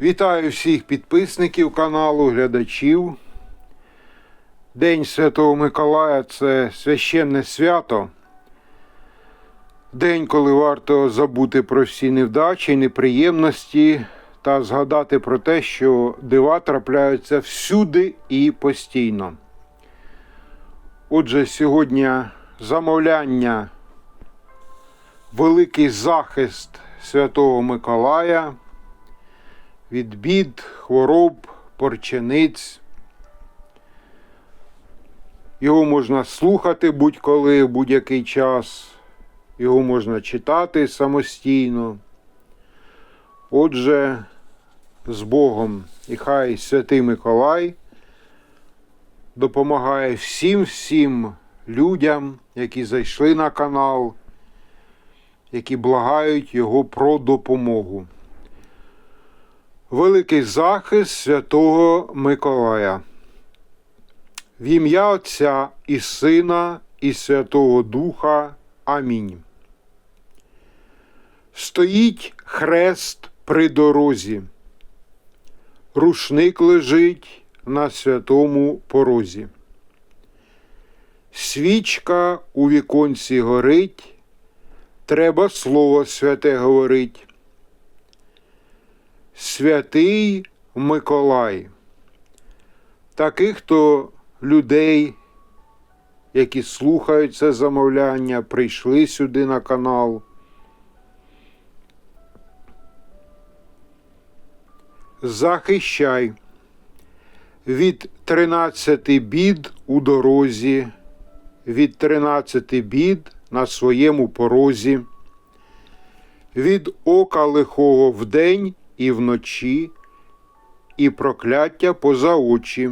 Вітаю всіх підписників каналу, глядачів. День Святого Миколая це священне свято. День, коли варто забути про всі невдачі, неприємності та згадати про те, що дива трапляються всюди і постійно. Отже, сьогодні замовляння, великий захист Святого Миколая від бід, хвороб, порчениць. Його можна слухати будь-коли, в будь-який час. Його можна читати самостійно. Отже, з Богом і хай Святий Миколай допомагає всім всім людям, які зайшли на канал, які благають його про допомогу. Великий захист Святого Миколая. В ім'я Отця і Сина, і Святого Духа. Амінь. Стоїть хрест при дорозі. Рушник лежить на святому порозі. Свічка у віконці горить, треба слово святе говорить. Святий Миколай. Таких то людей, які слухають це замовляння, прийшли сюди на канал. Захищай від 13 бід у дорозі, від 13 бід на своєму порозі, від ока лихого вдень і вночі, і прокляття поза очі,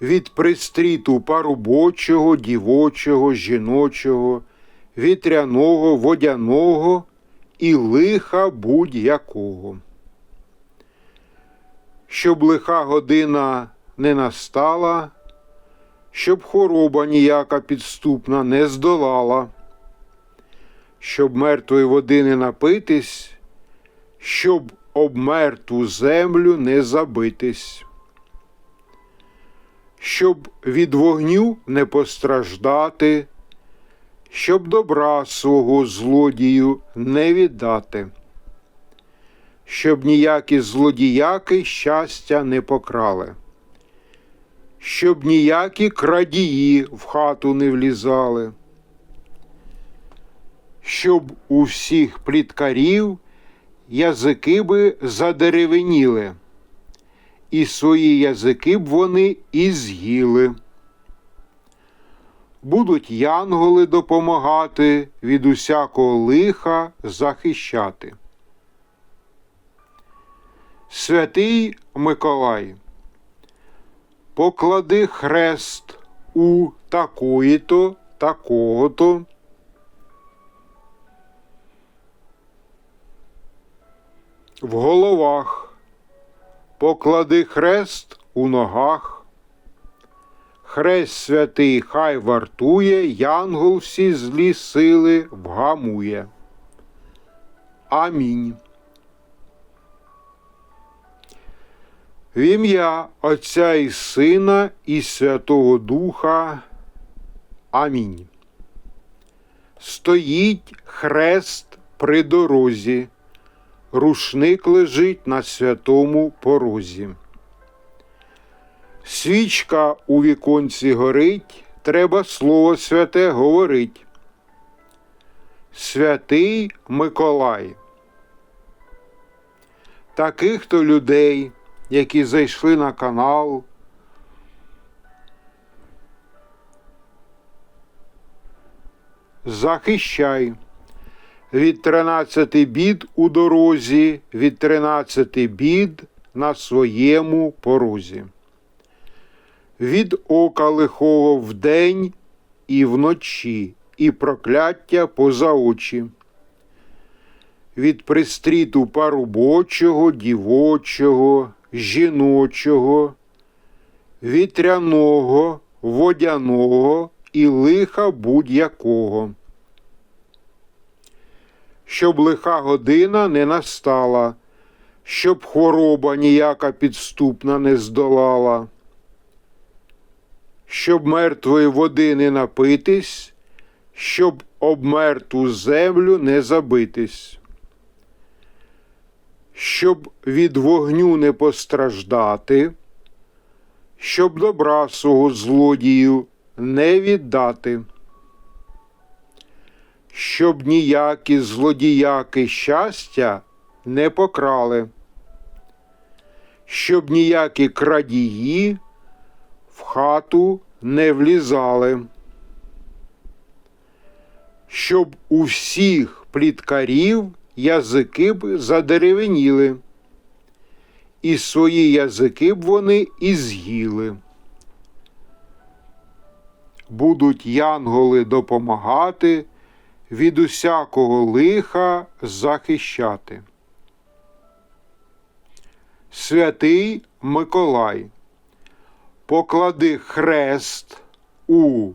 від пристріту парубочого, дівочого, жіночого, вітряного, водяного і лиха будь-якого. Щоб лиха година не настала, щоб хвороба ніяка підступна не здолала, щоб мертвої води не напитись, щоб об мертву землю не забитись, щоб від вогню не постраждати, щоб добра свого злодію не віддати, щоб ніякі злодіяки щастя не покрали, щоб ніякі крадії в хату не влізали, щоб у всіх пліткарів язики би задеревеніли, і свої язики б вони і з'їли. Будуть янголи допомагати від усякого лиха захищати. Святий Миколай, поклади хрест у такої-то, такого-то. В головах, поклади хрест у ногах. Хрест святий хай вартує, янгол всі злі сили вгамує. Амінь. В ім'я Отця і Сина і Святого Духа. Амінь. Стоїть хрест при дорозі рушник лежить на святому порозі. Свічка у віконці горить, треба слово святе говорить. Святий Миколай. Таких то людей, які зайшли на канал. Захищай від 13 бід у дорозі, від 13 бід на своєму порозі. Від ока лихого вдень і вночі, і прокляття поза очі. Від пристріту парубочого, дівочого, жіночого, вітряного, водяного і лиха будь-якого щоб лиха година не настала, щоб хвороба ніяка підступна не здолала, щоб мертвої води не напитись, щоб об мертву землю не забитись, щоб від вогню не постраждати, щоб добра свого злодію не віддати щоб ніякі злодіяки щастя не покрали, щоб ніякі крадії в хату не влізали, щоб у всіх пліткарів язики б задеревеніли, і свої язики б вони і з'їли. Будуть янголи допомагати від усякого лиха захищати. Святий Миколай, поклади хрест у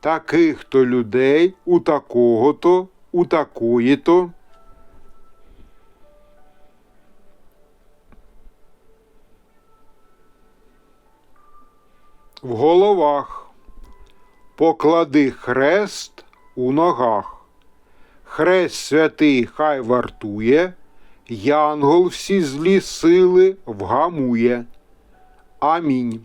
таких-то людей, у такого-то, у такої-то. В головах поклади хрест у ногах. Хрест святий хай вартує, янгол всі злі сили вгамує. Амінь.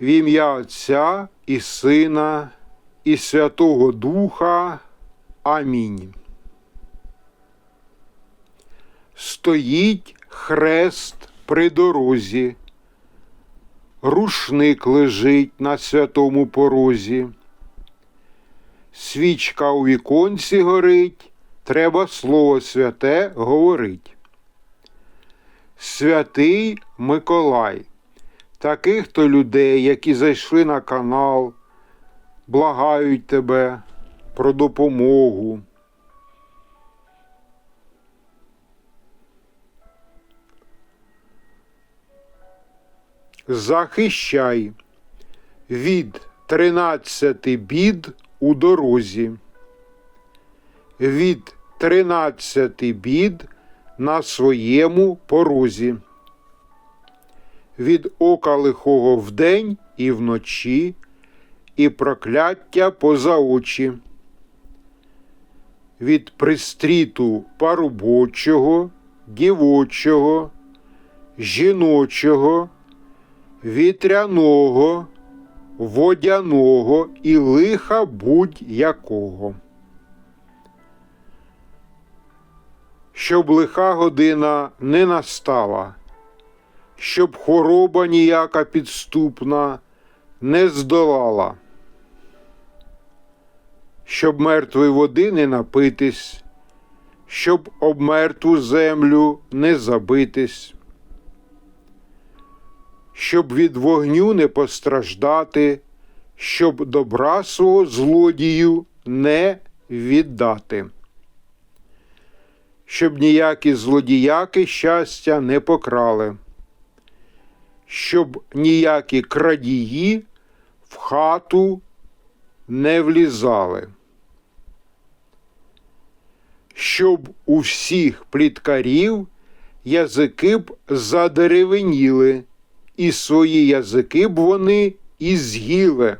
В ім'я Отця і Сина, і Святого Духа. Амінь. Стоїть хрест при дорозі, рушник лежить на святому порозі. Свічка у віконці горить, треба слово святе говорить. Святий Миколай, таких то людей, які зайшли на канал, благають тебе про допомогу. Захищай від тринадцяти бід у дорозі, від тринадцяти бід на своєму порозі, від ока лихого вдень і вночі, і прокляття поза очі, від пристріту парубочого, дівочого, жіночого, вітряного водяного і лиха будь-якого. Щоб лиха година не настала, щоб хвороба ніяка підступна не здолала, щоб мертвої води не напитись, щоб об мертву землю не забитись щоб від вогню не постраждати, щоб добра свого злодію не віддати, щоб ніякі злодіяки щастя не покрали, щоб ніякі крадії в хату не влізали. Щоб у всіх пліткарів язики б задеревеніли і свої язики б вони і з'їли.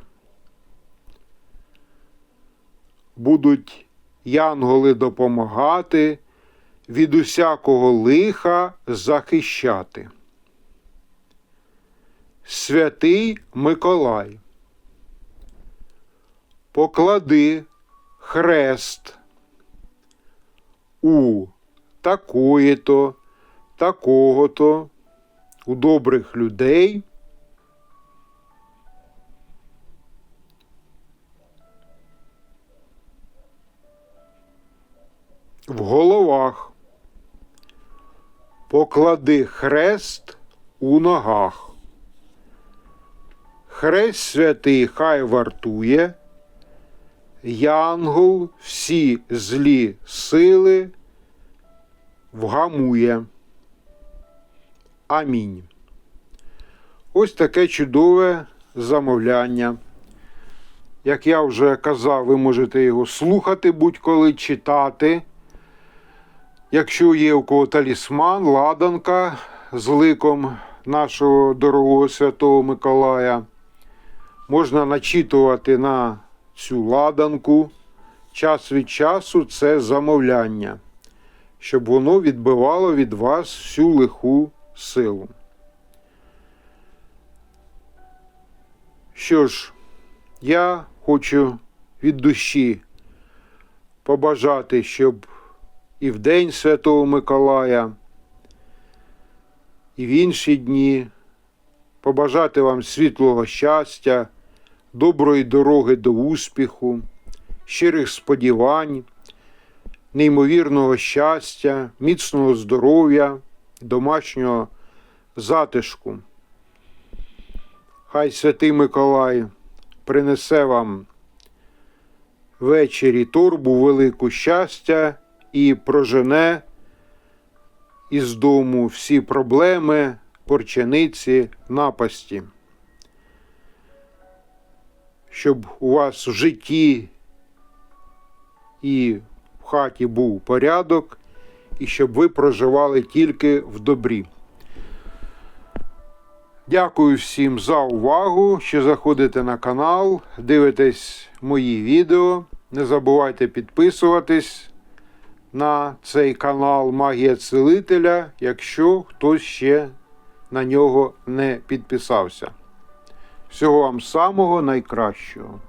Будуть янголи допомагати, від усякого лиха захищати. Святий Миколай, поклади хрест у такої-то, такого-то у добрих людей. В головах поклади хрест у ногах. Хрест святий хай вартує, янгол всі злі сили вгамує. Амінь. Ось таке чудове замовляння. Як я вже казав, ви можете його слухати будь-коли читати. Якщо є у кого талісман, ладанка з ликом нашого дорогого святого Миколая, можна начитувати на цю ладанку. Час від часу це замовляння, щоб воно відбивало від вас всю лиху силу. Що ж, я хочу від душі побажати, щоб і в День Святого Миколая, і в інші дні побажати вам світлого щастя, доброї дороги до успіху, щирих сподівань, неймовірного щастя, міцного здоров'я, домашнього затишку. Хай святий Миколай принесе вам ввечері торбу велику щастя і прожене із дому всі проблеми, порчениці, напасті. Щоб у вас в житті і в хаті був порядок, і щоб ви проживали тільки в добрі. Дякую всім за увагу, що заходите на канал, дивитесь мої відео. Не забувайте підписуватись на цей канал Магія Целителя, якщо хтось ще на нього не підписався. Всього вам самого найкращого.